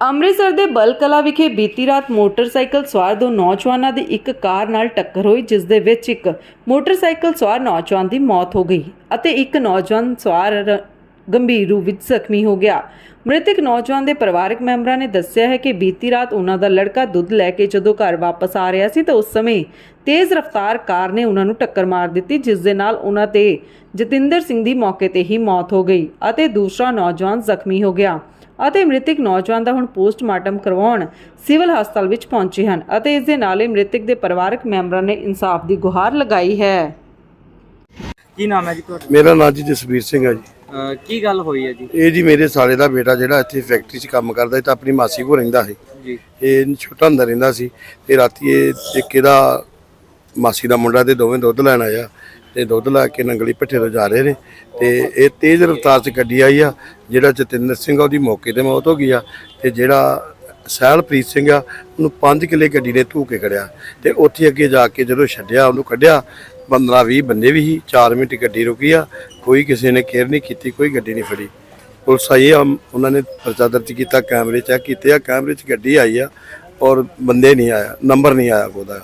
ਅੰਮ੍ਰਿਤਸਰ ਦੇ ਬਲਕਲਾ ਵਿਖੇ ਬੀਤੀ ਰਾਤ ਮੋਟਰਸਾਈਕਲ ਸਵਾਰ ਦੋ ਨੌਜਵਾਨਾਂ ਦੀ ਇੱਕ ਕਾਰ ਨਾਲ ਟੱਕਰ ਹੋਈ, ਜਿਸ ਦੇ ਵਿੱਚ ਇੱਕ ਮੋਟਰਸਾਈਕਲ ਸਵਾਰ ਨੌਜਵਾਨ ਦੀ ਮੌਤ ਹੋ ਗਈ ਅਤੇ ਇੱਕ ਨੌਜਵਾਨ ਸਵਾਰ ਗੰਭੀਰ ਰੂਪ ਵਿੱਚ ਜ਼ਖਮੀ ਹੋ ਗਿਆ। ਮ੍ਰਿਤਕ ਨੌਜਵਾਨ ਦੇ ਪਰਿਵਾਰਕ ਮੈਂਬਰਾਂ ਨੇ ਦੱਸਿਆ ਹੈ ਕਿ ਬੀਤੀ ਰਾਤ ਉਹਨਾਂ ਦਾ ਲੜਕਾ ਦੁੱਧ ਲੈ ਕੇ ਜਦੋਂ ਘਰ ਵਾਪਸ ਆ ਰਿਹਾ ਸੀ ਤਾਂ ਉਸ ਸਮੇਂ ਤੇਜ਼ ਰਫ਼ਤਾਰ ਕਾਰ ਨੇ ਉਹਨਾਂ ਨੂੰ ਟੱਕਰ ਮਾਰ ਦਿੱਤੀ, ਜਿਸ ਦੇ ਨਾਲ ਉਹਨਾਂ ਤੇ ਜਤਿੰਦਰ ਸਿੰਘ ਦੀ ਮੌਕੇ ਤੇ ਹੀ ਮੌਤ ਹੋ ਗਈ ਅਤੇ ਦੂਸਰਾ ਨੌਜਵਾਨ ਜ਼ਖਮੀ ਹੋ ਗਿਆ। ਅਤੇ ਮ੍ਰਿਤਕ ਨੌਜਵਾਨ ਦਾ ਹੁਣ ਪੋਸਟਮਾਰਟਮ ਕਰਵਾਉਣ ਸਿਵਲ ਹਸਪਤਾਲ ਵਿੱਚ ਪਹੁੰਚੇ ਹਨ ਅਤੇ ਇਸ ਦੇ ਨਾਲ ਹੀ ਮ੍ਰਿਤਕ ਦੇ ਪਰਿਵਾਰਕ ਮੈਂਬਰਾਂ ਨੇ ਇਨਸਾਫ ਦੀ ਗੁਹਾਰ ਲਗਾਈ ਹੈ। ਕੀ ਨਾਮ ਹੈ ਜੀ ਤੁਹਾਡਾ? ਮੇਰਾ ਨਾਂ ਜੀ ਜਸਵੀਰ ਸਿੰਘ ਹੈ ਜੀ। ਅਹ ਕੀ ਗੱਲ ਹੋਈ ਹੈ ਜੀ? ਇਹ ਜੀ ਮੇਰੇ ਸਾਲੇ ਦਾ ਬੇਟਾ ਜਿਹੜਾ ਇੱਥੇ ਫੈਕਟਰੀ 'ਚ ਕੰਮ ਕਰਦਾ ਸੀ ਤਾਂ ਆਪਣੀ ਮਾਸੀ ਕੋਲ ਰਹਿੰਦਾ ਸੀ। ਜੀ। ਇਹ ਛੋਟਾ ਹੁੰਦਾ ਰਹਿੰਦਾ ਸੀ ਤੇ ਰਾਤੀ ਇਹ ਇੱਕ ਇਹਦਾ ਮਾਸੀ ਦਾ ਮੁੰਡਾ ਤੇ ਦੋਵੇਂ ਦੁੱਧ ਲੈਣ ਆਇਆ। ਤੇ ਦੁੱਧ ਲੈ ਕੇ ਨੰਗਲੀ ਭੱਠੇ ਤੋਂ ਜਾ ਰਹੇ ਨੇ ਤੇ ਇਹ ਤੇਜ਼ ਰਫ਼ਤਾਰ 'ਚ ਗੱਡੀ ਆਈ ਆ ਜਿਹੜਾ ਜਤਿੰਦਰ ਸਿੰਘ ਆ ਉਹਦੀ ਮੌਕੇ ਤੇ ਮੌਤ ਹੋ ਗਈ ਆ ਤੇ ਜਿਹੜਾ ਸਹਿਲਪ੍ਰੀਤ ਸਿੰਘ ਆ ਉਹਨੂੰ 5 ਕਿਲੇ ਗੱਡੀ ਨੇ ਧੂ ਕੇ ਖੜਿਆ ਤੇ ਉੱਥੇ ਅੱਗੇ ਜਾ ਕੇ ਜਦੋਂ ਛੱਡਿਆ ਉਹਨੂੰ ਕੱਢਿਆ 15 20 ਬੰਦੇ ਵੀ ਸੀ 4 ਮਿੰਟ ਗੱਡੀ ਰੁਕੀ ਆ ਕੋਈ ਕਿਸੇ ਨੇ ਕੇਅਰ ਨਹੀਂ ਕੀਤੀ ਕੋਈ ਗੱਡੀ ਨਹੀਂ ਫੜੀ। ਪੁਲਿਸ ਆਈ ਆ ਉਹਨਾਂ ਨੇ ਪਰਚਾ ਦਰਜ ਕੀਤਾ ਕੈਮਰੇ ਚੈੱਕ ਕੀਤੇ ਆ ਕੈਮਰੇ 'ਚ ਗੱਡੀ ਆਈ ਆ ਔਰ ਬੰਦੇ ਨਹੀਂ ਆਇਆ ਨੰਬਰ ਨਹੀਂ ਆਇਆ ਉਹਦਾ।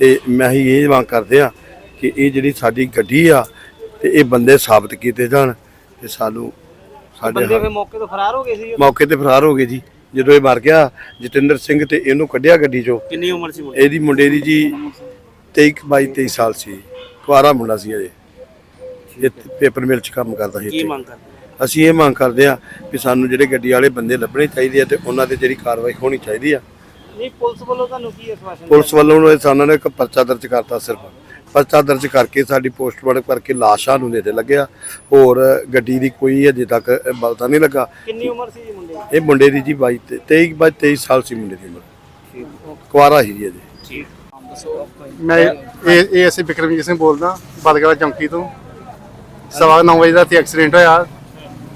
ਤੇ ਮੈਂ ਹੀ ਇਹ ਮੰਗ ਕਰਦੇ ਆ ਕਿ ਇਹ ਜਿਹੜੀ ਸਾਡੀ ਗੱਡੀ ਆ ਤੇ ਇਹ ਬੰਦੇ ਸਾਬਤ ਕੀਤੇ ਜਾਣ ਤੇ ਸਾਨੂੰ ਸਾਡੇ ਬੰਦੇ ਫਿਰ ਮੌਕੇ ਤੋਂ ਫਰਾਰ ਹੋ ਗਏ ਸੀ ਮੌਕੇ ਤੇ ਫਰਾਰ ਹੋ ਗਏ ਜੀ। ਜਦੋਂ ਇਹ ਮਰ ਗਿਆ ਜਤਿੰਦਰ ਸਿੰਘ ਤੇ ਇਹਨੂੰ ਕੱਢਿਆ ਗੱਡੀ 'ਚੋਂ। ਕਿੰਨੀ ਉਮਰ ਸੀ ਮੁੰਡੇ ਇਹਦੀ ਮੁੰਡੇ ਦੀ ਜੀ 23 22 23 ਸਾਲ ਸੀ। ਕੁਆਰਾ ਮੁੰਡਾ ਸੀ ਅਜੇ ਇਹ ਪੇਪਰ ਮਿਲ 'ਚ ਕੰਮ ਕਰਦਾ ਸੀ ਕੀ ਇੱਥੇ। ਮੰਗ ਕਰਦੇ? ਅਸੀਂ ਇਹ ਮੰਗ ਕਰਦੇ ਆ ਕਿ ਸਾਨੂੰ ਜਿਹੜੇ ਗੱਡੀ ਵਾਲੇ ਬੰਦੇ ਲੱਭਣੇ ਚਾਹੀਦੇ ਆ ਤੇ ਉਹਨਾਂ ਤੇ ਜਿਹੜੀ ਕਾਰਵਾਈ ਹੋਣੀ ਚਾਹੀਦੀ ਆ। ਨਹੀਂ ਪੁਲਿਸ ਵੱਲੋਂ ਤੁਹਾਨੂੰ ਕੀ ਆਸ਼ਵਾਸਨ ਪੁਲਿਸ ਵੱਲੋਂ ਉਹਨਾਂ ਨੇ ਸਾਨੂੰ ਇੱਕ ਪਰਚਾ ਦਰਜ ਕਰਤਾ ਸਿਰਫ। ਪਰਚਾ ਦਰਜ ਕਰਕੇ ਸਾਡੀ ਪੋਸਟਮਾਰਟਮ ਕਰਕੇ ਲਾਸ਼ਾਂ ਨੂੰ ਦੇ ਲੱਗਿਆ। ਹੋਰ ਗੱਡੀ ਦੀ ਕੋਈ ਅਜੇ ਤੱਕ ਪਤਾ ਨਹੀਂ ਲੱਗਾ। ਕਿੰਨੀ ਉਮਰ ਸੀ ਜੀ ਮੁੰਡੇ ਦੀ? ਇਹ ਮੁੰਡੇ ਦੀ ਜੀ 22 ਤੇ 23 ਬਾਈ 23 ਸਾਲ ਸੀ ਮੁੰਡੇ ਦੀ ਉਮਰ। ਕੁਆਰਾ ਹੀ ਜੀ ਅਜੇ। ਠੀਕ। ਦੱਸੋ ਆਪਾਂ ਮੈਂ ਇਹ ਇਹ ਅਸੀਂ ਬਿਕਰਮਜੀਤ ਸਿੰਘ ਬੋਲਦਾ ਬਲਗੜਾ ਚੌਂਕੀ ਤੋਂ। ਸਵਾ 9 ਵਜੇ ਦਾ ਤੇ ਐਕਸੀਡੈਂਟ ਹੋਇਆ।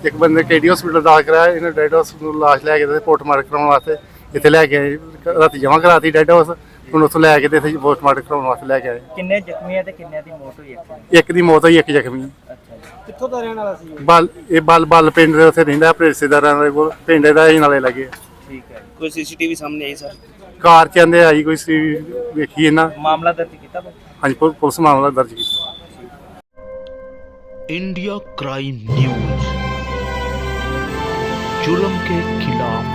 ਇੱਕ ਬੰਦੇ ਕੇਡੀ ਹਸਪੀਟਲ ਦਾਖਲ ਕਰਾਇਆ ਇਹਨੇ ਡੈਡ ਹਾਊਸ ਨੂੰ ਲਾਸ਼ ਲੈ ਕੇ ਤੇ ਪੋਸਟਮਾਰਟਮ ਕਰਾਉਣ ਵਾਸਤੇ ਇੱਥੇ ਲੈ ਕੇ ਆਏ। ਰਾਤੀ ਜਮ੍ਹਾਂ ਕਰਾਤੀ ਡੈਡ ਹਾਊਸ। ਹੁਣ ਉੱਥੋਂ ਲੈ ਕੇ ਤੇ ਇੱਥੇ ਪੋਸਟਮਾਰਟਮ ਕਰਾਉਣ ਵਾਸਤੇ ਲੈ ਕੇ ਆਏ ਕਿੰਨੇ ਜ਼ਖਮੀ ਆ ਤੇ ਕਿੰਨਿਆਂ ਦੀ ਮੌਤ ਹੋਈ ਹੈ ਇੱਕ ਦੀ ਮੌਤ ਹੋਈ ਇੱਕ ਜ਼ਖਮੀ ਅੱਛਾ ਜੀ ਕਿੱਥੋਂ ਦਾ ਰਹਿਣ ਵਾਲਾ ਸੀ ਇਹ? ਬਲ ਇਹ ਬਲ ਬਲ ਪਿੰਡ ਦੇ ਉੱਥੇ ਰਹਿੰਦਾ ਆਪਣੇ ਰਿਸ਼ਤੇਦਾਰਾਂ ਦੇ ਕੋਲ ਪਿੰਡ ਦਾ ਹੀ ਨਾਲੇ ਲੱਗੇ ਠੀਕ ਹੈ ਕੋਈ ਸੀਸੀਟੀਵੀ ਸਾਹਮਣੇ ਆਈ ਸਰ ਕਾਰ ਚ ਆਂਦੇ ਆਈ ਕੋਈ ਸੀ ਵੇਖੀ ਇਹਨਾਂ ਮਾਮਲਾ ਦਰਜ ਕੀਤਾ ਵਾ? ਹਾਂਜੀ ਪੁ- ਪੁਲਿਸ ਮਾਮਲਾ ਦਰਜ ਕੀਤਾ इंडिया क्राइम न्यूज जुल्म के खिलाफ